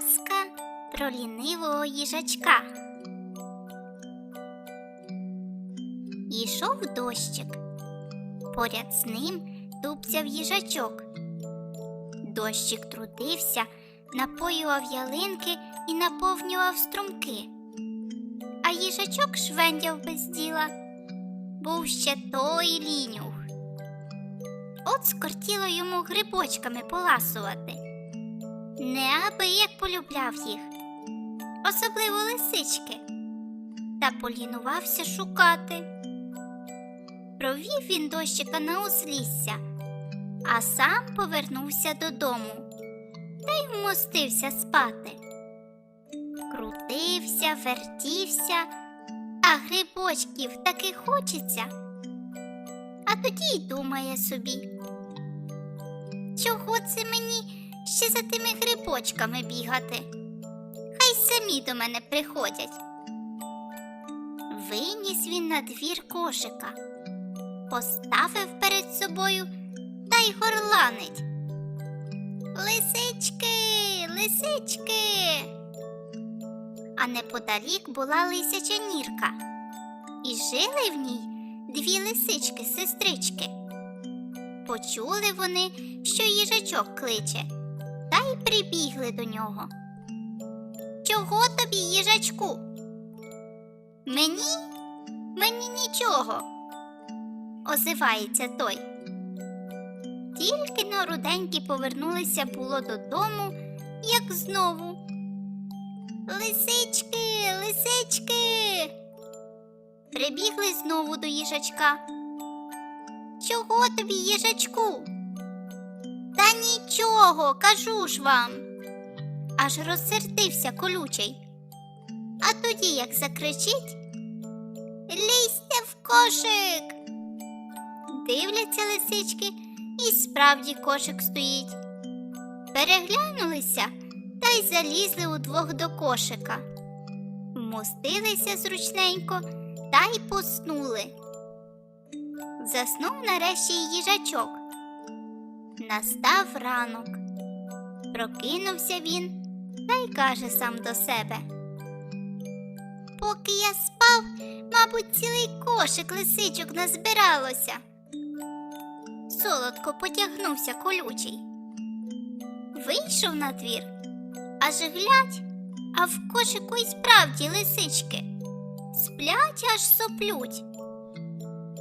Казка про лінивого їжачка. Ішов дощик. Поряд з ним тупцяв їжачок. Дощик трудився, напоював ялинки і наповнював струмки. А їжачок швендяв без діла. Був ще той лінюх. От скортіло йому грибочками поласувати. Неабияк полюбляв їх, особливо лисички, та полінувався шукати. Провів він дощика на узлісся, а сам повернувся додому та й вмостився спати. Крутився, вертівся, а грибочків таки хочеться. А тоді й думає собі, чого це мені ще за тими грибочками бігати? Хай самі до мене приходять. Виніс він на двір кошика, поставив перед собою та й горланить. Лисички, лисички. А неподалік була лисяча нірка, і жили в ній дві лисички сестрички. Почули вони, що їжачок кличе, та й прибігли до нього. Чого тобі, їжачку? Мені? Мені нічого, озивається той. Тільки но руденькі повернулися було додому, як знову. Лисички, лисички. Прибігли знову до їжачка. Чого тобі, їжачку? Нічого, кажу ж вам. Аж розсердився колючий. А тоді, як закричить, лізьте в кошик. Дивляться лисички, і справді кошик стоїть. Переглянулися та й залізли удвох до кошика. Вмостилися зручненько та й поснули. Заснув нарешті їжачок. Настав ранок. Прокинувся він та й каже сам до себе. Поки я спав, мабуть, цілий кошик лисичок назбиралося. Солодко потягнувся колючий. Вийшов на двір, аж глядь, а в кошику й справді лисички. Сплять аж соплють.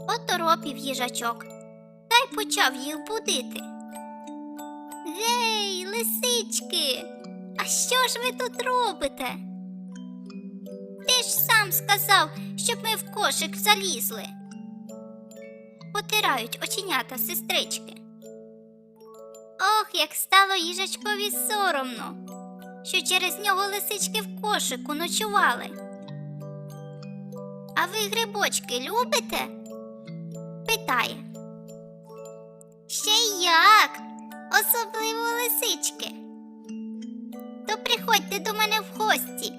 Оторопів їжачок та й почав їх будити. Лисички, а що ж ви тут робите? Ти ж сам сказав, щоб ми в кошик залізли. Потирають оченята сестрички. Ох, як стало їжачкові соромно, що через нього лисички в кошику ночували. А ви грибочки любите? питає. Ще як, особливо лисички. То приходьте до мене в гості,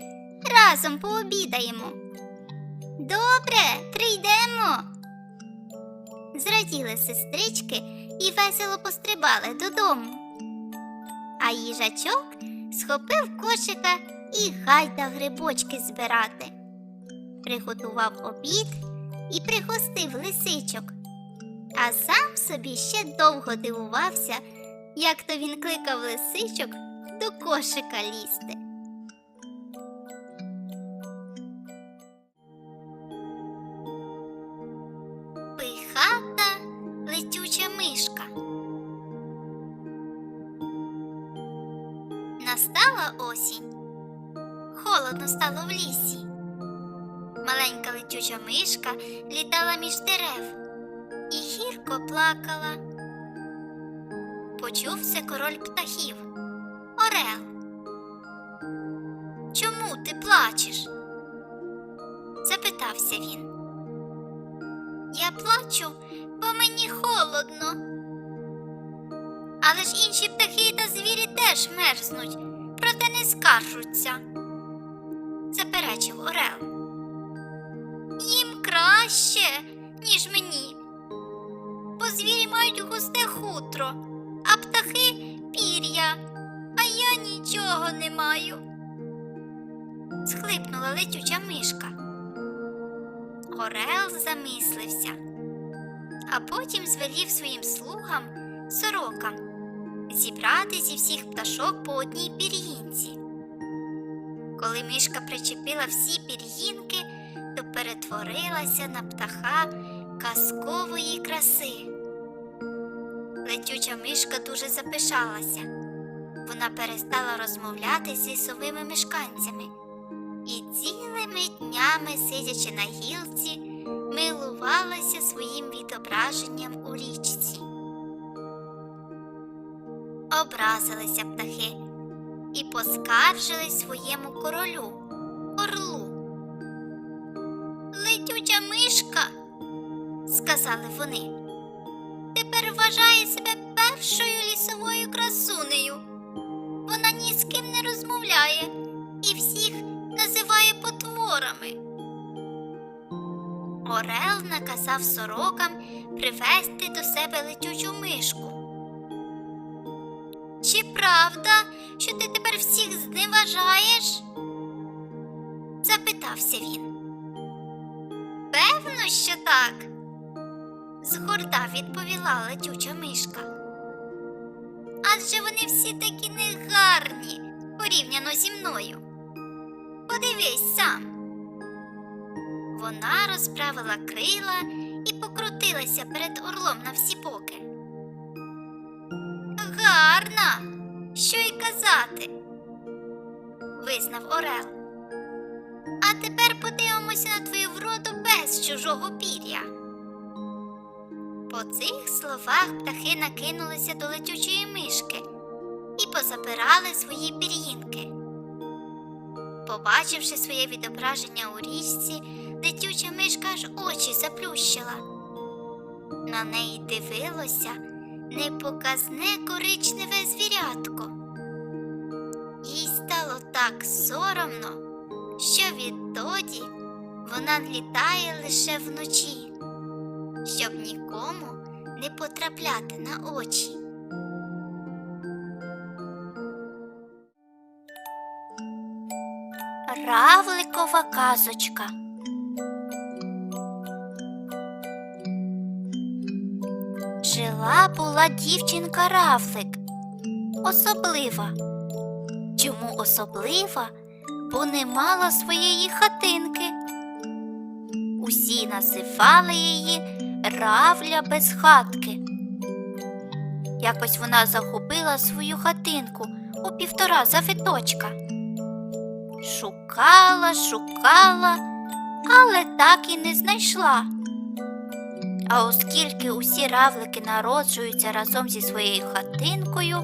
разом пообідаємо. Добре, прийдемо. Зраділи сестрички і весело пострибали додому. А їжачок схопив кошика і гайда грибочки збирати. Приготував обід і пригостив лисичок, а сам собі ще довго дивувався, як то він кликав лисичок до кошика лізти. Пихата летюча мишка. Настала осінь. Холодно стало в лісі. Маленька летюча мишка літала між дерев і гірко плакала. Почувся король птахів. Орел. Чому ти плачеш? запитався він. Я плачу, бо мені холодно. Але ж інші птахи та звірі теж мерзнуть, проте не скаржуться, заперечив Орел. Їм краще, ніж мені. Бо звірі мають густе хутро, а птахи пір'я, а я нічого. не маю. схлипнула летюча мишка. Орел замислився, а потім звелів своїм слугам сорокам зібрати зі всіх пташок по одній пір'їнці. Коли мишка причепила всі пір'їнки, то перетворилася на птаха казкової краси. Летюча мишка дуже запишалася. Вона перестала розмовляти зі совими мешканцями і цілими днями, сидячи на гілці, милувалася своїм відображенням у річці. Образилися птахи і поскаржились своєму королю, орлу. Летюча мишка, сказали вони, вважає себе першою лісовою красунею. Вона ні з ким не розмовляє і всіх називає потворами. Орел наказав сорокам привезти до себе летючу мишку. Чи правда, що ти тепер всіх зневажаєш? запитався він. Певно, що так, згорда відповіла летюча мишка. Адже вони всі такі негарні порівняно зі мною. Подивись сам. Вона розправила крила і покрутилася перед орлом на всі боки. Гарна, що й казати, визнав Орел. А тепер подивимося на твою вроду без чужого пір'я. По цих словах птахи накинулися до летючої мишки і позабирали свої пір'їнки. Побачивши своє відображення у річці, летюча мишка аж очі заплющила. На неї дивилося непоказне коричневе звірятко. Їй стало так соромно, що відтоді вона літає лише вночі, щоб нікому не потрапляти на очі. Равликова казочка. Жила була дівчинка Равлик. Особлива. Чому особлива? Бо не мала своєї хатинки. Усі називали її Равля без хатки. Якось вона загубила свою хатинку у півтора завиточка. Шукала, шукала, але так і не знайшла. А оскільки усі равлики народжуються разом зі своєю хатинкою,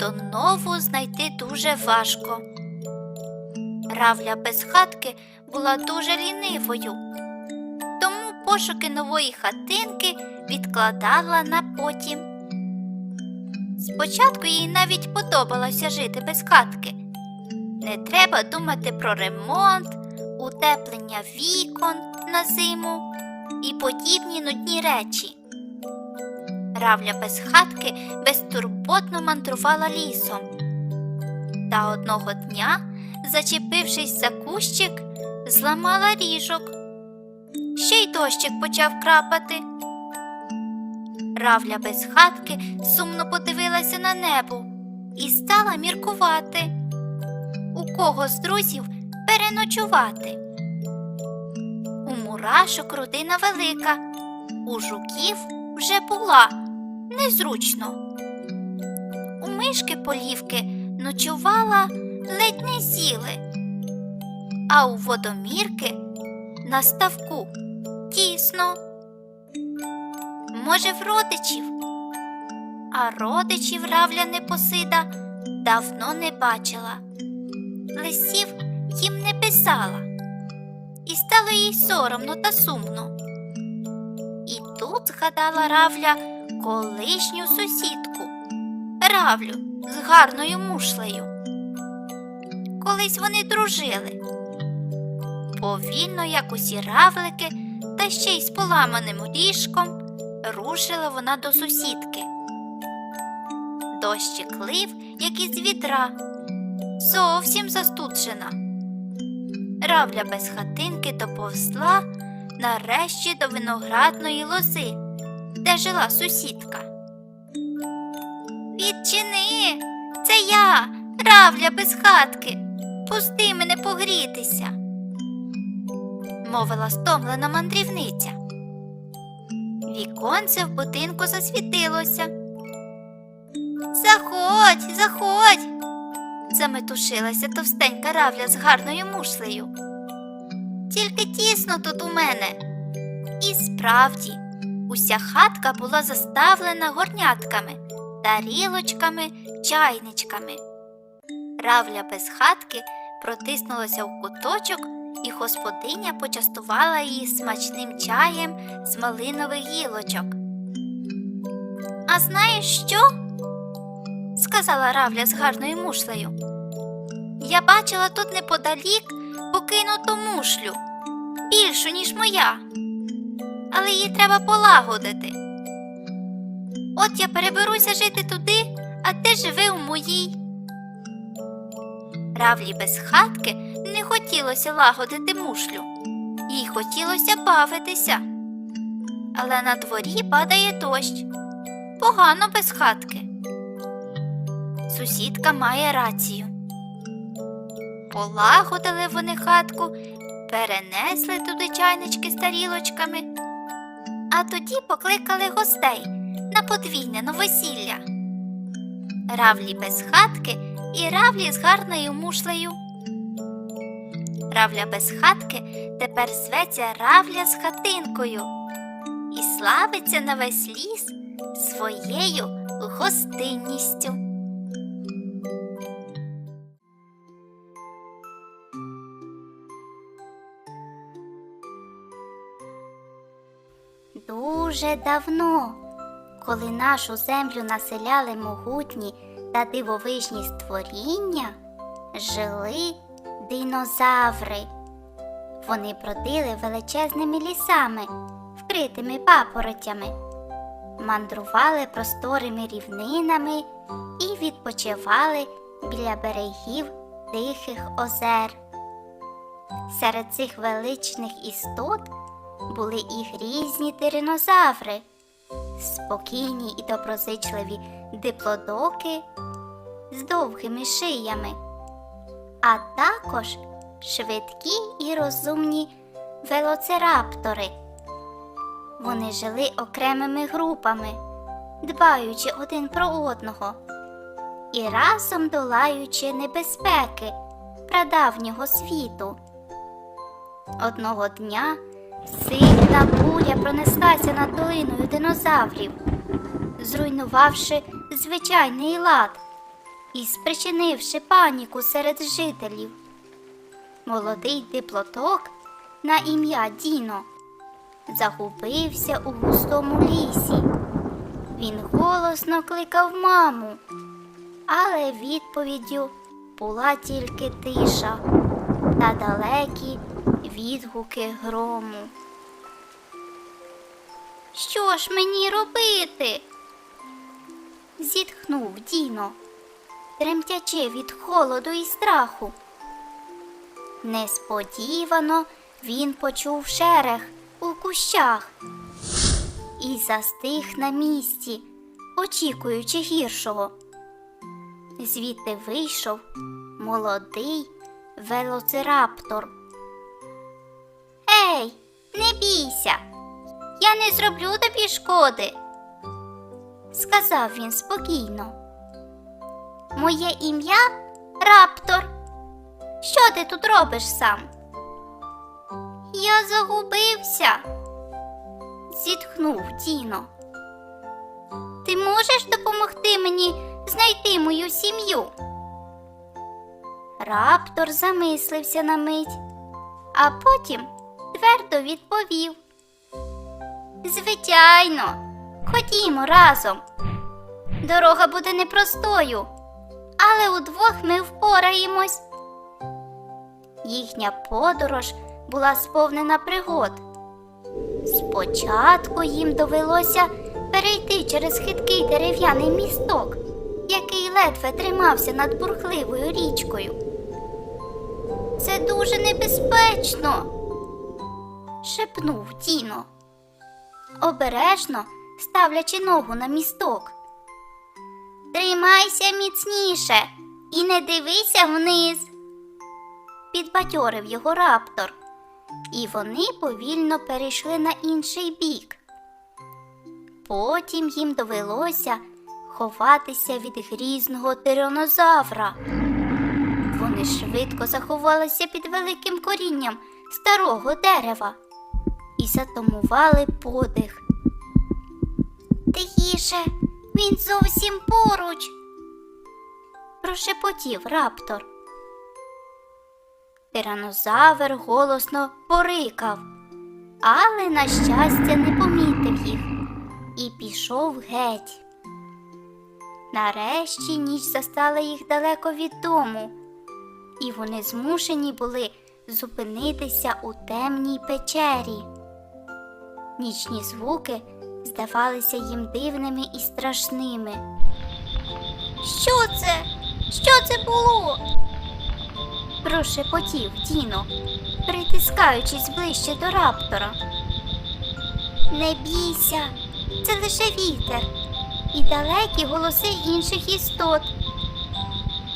то нову знайти дуже важко. Равля без хатки була дуже лінивою, пошуки нової хатинки відкладала на потім. Спочатку їй навіть подобалося жити без хатки. Не треба думати про ремонт, утеплення вікон на зиму і подібні нудні речі. Равля без хатки безтурботно мандрувала лісом. Та одного дня, зачепившись за кущик, зламала ріжок. Ще й дощик почав крапати. Равля без хатки сумно подивилася на небо і стала міркувати, у кого з друзів переночувати. У мурашок родина велика, у жуків вже була незручно. У мишки полівки ночувала ледь не сіли, а у водомірки на ставку тісно. Може, в родичів, а родичів Равля Непосида давно не бачила. Лисів їм не писала, і стало їй соромно та сумно. І тут згадала Равля колишню сусідку Равлю з гарною мушлею. Колись вони дружили. Повільно, як усі равлики, та ще й з поламаним ліжком, рушила вона до сусідки. Дощик лив, як із відра, зовсім застуджена. Равля без хатинки доповзла нарешті до виноградної лози, де жила сусідка. Відчини, це я, Равля без хатки. Пусти мене погрітися, мовила стомлена мандрівниця. Віконце в будинку засвітилося. Заходь, заходь, заметушилася товстенька равля з гарною мушлею. Тільки тісно тут у мене. І справді, уся хатка була заставлена горнятками, тарілочками, чайничками. Равля без хатки протиснулася в куточок, і господиня почастувала її смачним чаєм з малинових гілочок. А знаєш що? сказала Равля з гарною мушлею. Я бачила тут неподалік покинуту мушлю, більшу, ніж моя, але її треба полагодити. От я переберуся жити туди, а ти живи у моїй. Равлі без хатки не хотілося лагодити мушлю, їй хотілося бавитися. Але на дворі падає дощ. Погано без хатки. Сусідка має рацію. Полагодили вони хатку, перенесли туди чайнички з тарілочками, а тоді покликали гостей на подвійне новосілля. Равлі без хатки і равлі з гарною мушлею. Равля без хатки тепер зветься равля з хатинкою і славиться на весь ліс своєю гостинністю. Дуже давно, коли нашу землю населяли могутні та дивовижні створіння, жили динозаври. Вони бродили величезними лісами, вкритими папоротями, мандрували просторими рівнинами і відпочивали біля берегів тихих озер. Серед цих величних істот були і грізні тиринозаври, спокійні і доброзичливі диплодоки з довгими шиями, а також швидкі і розумні велоцираптори. Вони жили окремими групами, дбаючи один про одного і разом долаючи небезпеки прадавнього світу. Одного дня сильна буря пронеслася над долиною динозаврів, зруйнувавши звичайний лад і спричинивши паніку серед жителів. Молодий диплоток на ім'я Діно загубився у густому лісі. Він голосно кликав маму, але відповіддю була тільки тиша та далекі відгуки грому. Що ж мені робити? зітхнув Діно, тремтячи від холоду і страху. Несподівано він почув шерех у кущах і застиг на місці, очікуючи гіршого. Звідти вийшов молодий велоцираптор. Ей, не бійся, я не зроблю тобі шкоди, сказав він спокійно. Моє ім'я Раптор. Що ти тут робиш сам? Я загубився, зітхнув Діно. Ти можеш допомогти мені знайти мою сім'ю? Раптор замислився на мить, а потім твердо відповів. Звичайно, ходімо разом. Дорога буде непростою, але удвох ми впораємось. Їхня подорож була сповнена пригод. Спочатку їм довелося перейти через хиткий дерев'яний місток, який ледве тримався над бурхливою річкою. Це дуже небезпечно, шепнув Діно, обережно ставлячи ногу на місток. Тримайся міцніше і не дивися вниз, підбадьорив його раптор, і вони повільно перейшли на інший бік. Потім їм довелося ховатися від грізного тиранозавра. Вони швидко заховалися під великим корінням старого дерева і затамували подих. Тихіше, він зовсім поруч, прошепотів раптор. Тиранозавр голосно порикав, але, на щастя, не помітив їх і пішов геть. Нарешті ніч застала їх далеко від дому, і вони змушені були зупинитися у темній печері. Нічні звуки здавалися їм дивними і страшними. Що це? Що це було? прошепотів Діно, притискаючись ближче до раптора. Не бійся, це лише вітер і далекі голоси інших істот.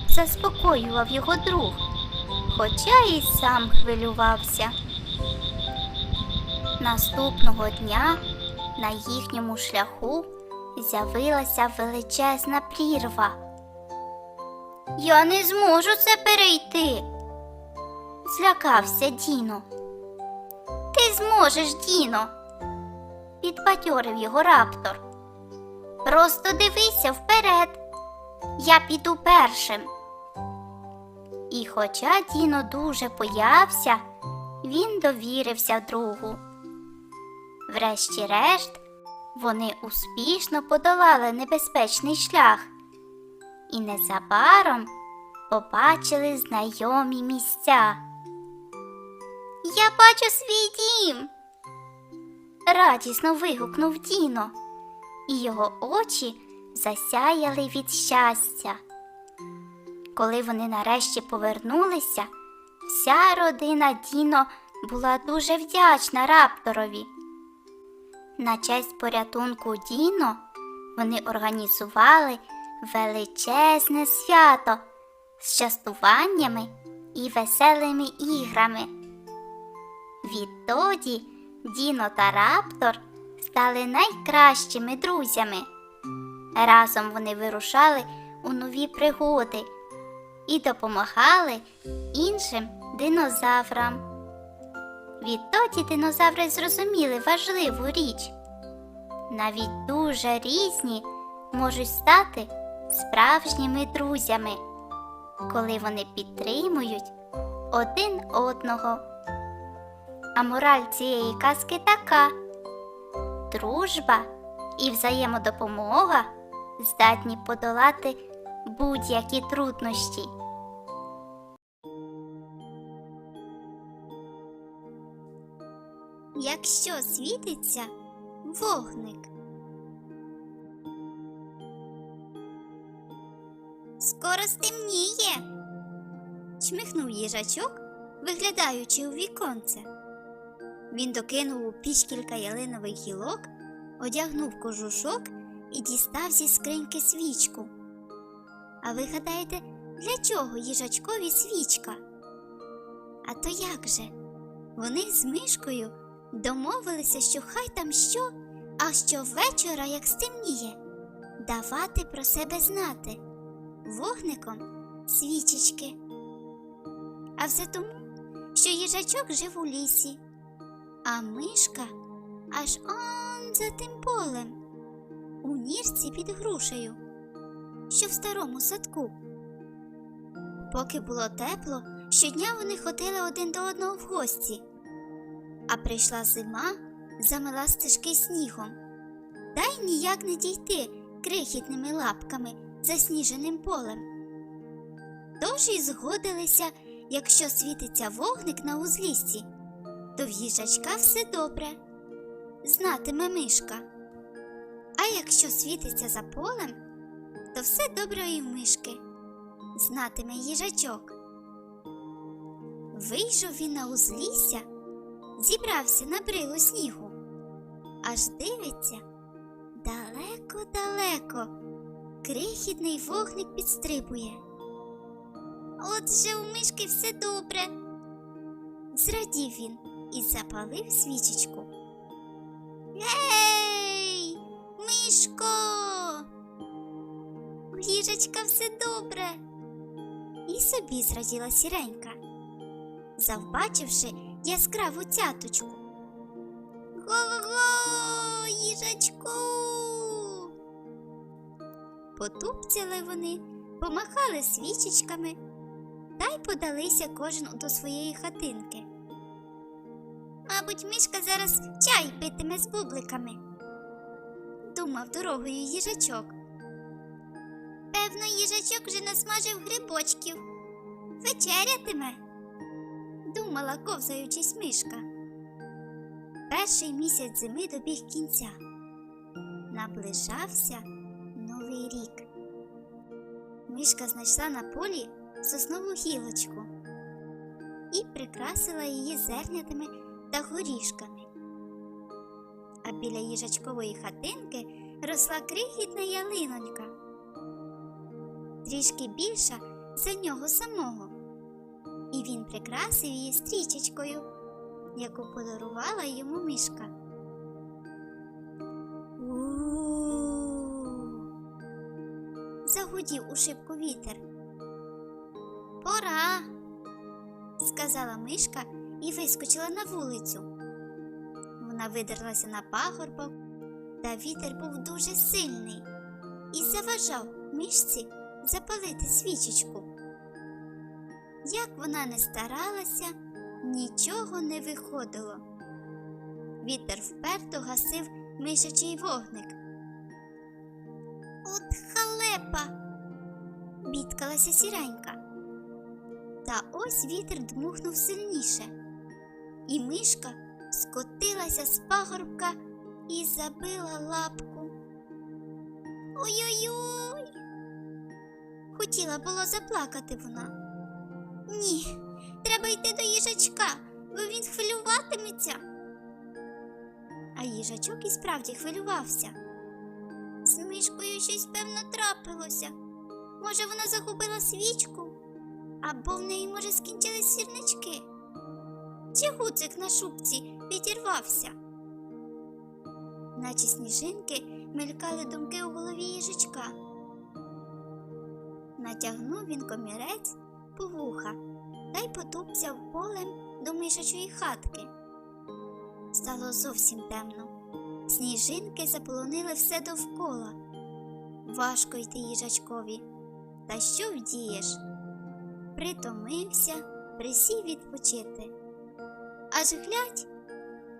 Заспокоював його друг, хоча і сам хвилювався. Наступного дня на їхньому шляху з'явилася величезна прірва. Я не зможу це перейти, злякався Діно. Ти зможеш, Діно, підбадьорив його раптор. Просто дивися вперед. Я піду першим. І хоча Діно дуже боявся, він довірився другу. Врешті-решт, вони успішно подолали небезпечний шлях і незабаром побачили знайомі місця. Я бачу свій дім. радісно вигукнув Діно, і його очі засяяли від щастя. Коли вони нарешті повернулися, вся родина Діно була дуже вдячна рапторові. На честь порятунку Діно вони організували величезне свято з частуваннями і веселими іграми. Відтоді Діно та Раптор стали найкращими друзями. Разом вони вирушали у нові пригоди і допомагали іншим динозаврам. Відтоді динозаври зрозуміли важливу річ. Навіть дуже різні можуть стати справжніми друзями, коли вони підтримують один одного. А мораль цієї казки така: дружба і взаємодопомога здатні подолати будь-які труднощі. Якщо світиться вогник. Скоро стемніє. чмихнув їжачок, виглядаючи у віконце. Він докинув у піч кілька ялинових гілок, одягнув кожушок і дістав зі скриньки свічку. А ви гадаєте, для чого їжачкові свічка? А то як же? Вони з мишкою домовилися, що хай там що, а що вечора, як стемніє, давати про себе знати вогником свічечки. А все тому, що їжачок жив у лісі, а мишка аж он за тим полем, у нірці під грушею, що в старому садку. Поки було тепло, щодня вони ходили один до одного в гості. А прийшла зима, замила стежки снігом. Та й ніяк не дійти крихітними лапками засніженим полем. Тож і згодилися, якщо світиться вогник на узліссі, то в їжачка все добре, знатиме мишка. А якщо світиться за полем, то все добре і в мишки, знатиме їжачок. Вийшов він на узлісся, зібрався на брилу снігу, аж дивиться далеко-далеко, крихітний вогник підстрибує. Отже, у мишки все добре. Зрадів він і запалив свічечку. Гей, мишко! У їжачка все добре. І собі зраділа сіренька, завбачивши яскраву цяточку. Го-го, їжачку. Потупцяли вони, помахали свічечками та й подалися кожен до своєї хатинки. Мабуть, мишка зараз чай питиме з бубликами, думав дорогою їжачок. Певно, їжачок вже насмажив грибочків. Вечерятиме, думала, ковзаючись мишка. Перший місяць зими добіг кінця. Наближався новий рік. Мишка знайшла на полі соснову гілочку і прикрасила її зернятими та горішками. А біля їжачкової хатинки росла крихітна ялинонька, трішки більша за нього самого, і він прикрасив її стрічечкою, яку подарувала йому мишка. У-у-у. Загудів у шибку вітер. Пора, сказала мишка і вискочила на вулицю. Вона видерлася на пагорбок, та вітер був дуже сильний і заважав мишці запалити свічечку. Як вона не старалася, нічого не виходило. Вітер вперто гасив мишачий вогник. От халепа, бідкалася сіренька. Та ось вітер дмухнув сильніше, і мишка скотилася з пагорбка і забила лапку. Ой-ой-ой. Хотіла було заплакати вона. Ні, треба йти до їжачка, бо він хвилюватиметься. А їжачок і справді хвилювався. З мишкою щось певно трапилося. Може, вона загубила свічку? Або в неї, може, скінчились сірнички? Чи гуцик на шубці відірвався? Наче сніжинки мелькали думки у голові їжачка. Натягнув він комірець по вуха та й потупцяв полем до мишачої хатки. Стало зовсім темно. Сніжинки заполонили все довкола. Важко йти їжачкові. Та що вдієш? Притомився, присів відпочити. Аж глядь,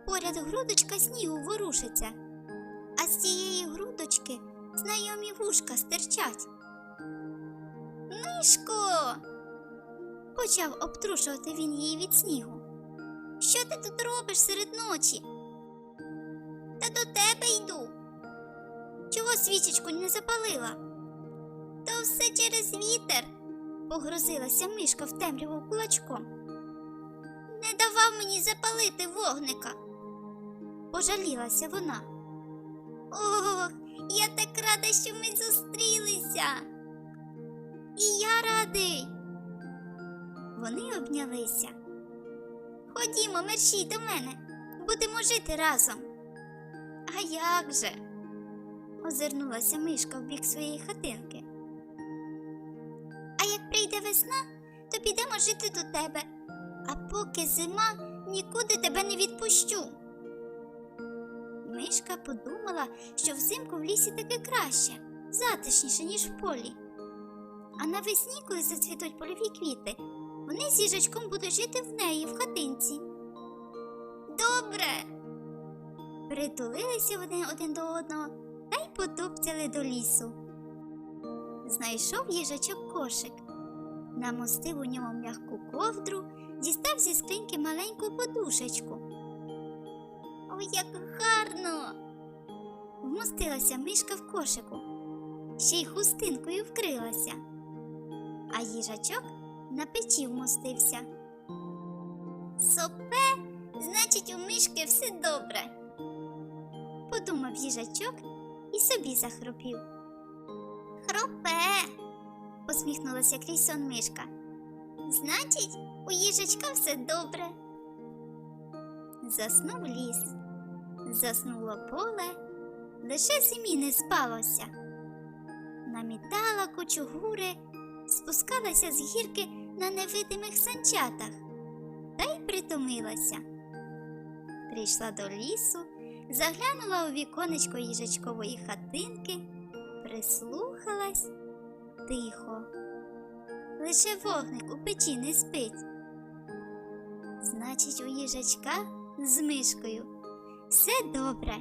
поряд грудочка снігу ворушиться, а з цієї грудочки знайомі вушка стирчать. Мишко. Почав обтрушувати він її від снігу. Що ти тут робиш серед ночі? Та до тебе йду. Чого свічечку не запалила? То все через вітер, погрозилася мишка в темряву кулачком. Не давав мені запалити вогника. Пожалілася вона. Ох, я так рада, що ми зустрілися. І я радий. Вони обнялися. Ходімо, мерщій до мене, будемо жити разом. А як же? озирнулася мишка в бік своєї хатинки. А як прийде весна, то підемо жити до тебе, а поки зима нікуди тебе не відпущу. Мишка подумала, що взимку в лісі таки краще, затишніше, ніж в полі. А навесні, коли зацвітуть польові квіти, вони з їжачком будуть жити в неї в хатинці. Добре. Притулилися вони один до одного та й потупцяли до лісу. Знайшов їжачок кошик, намостив у ньому м'яку ковдру, дістав зі скриньки маленьку подушечку. Ой, як гарно! Вмостилася мишка в кошику. ще й хустинкою вкрилася, а їжачок на печі вмостився. Сопе, значить, у мишки все добре. Подумав їжачок і собі захропів. Хропе, посміхнулася крізь мишка. Значить, у їжачка все добре. Заснув ліс, заснуло поле, лише зимі не спалося. Намітала кучугури, спускалася з гірки на невидимих санчатах та й притомилася. Прийшла до лісу, заглянула у віконечко їжачкової хатинки, прислухалась тихо. Лише вогник у печі не спить. Значить, у їжачка з мишкою все добре.